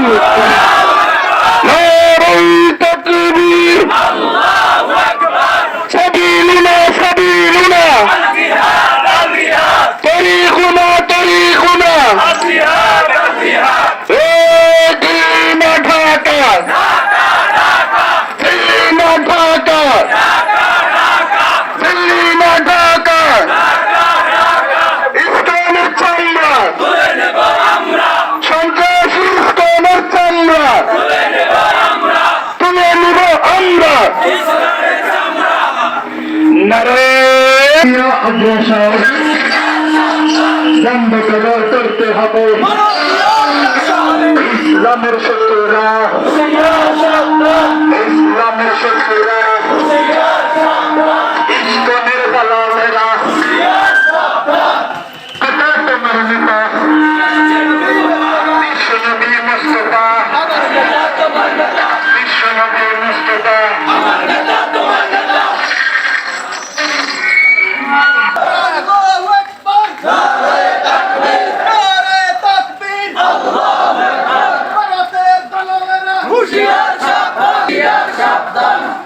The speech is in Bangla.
নারায়ণ নারায়ণ অগ্রসর। করার করতে হবে। ইসলামের শত্রুরা। Captain.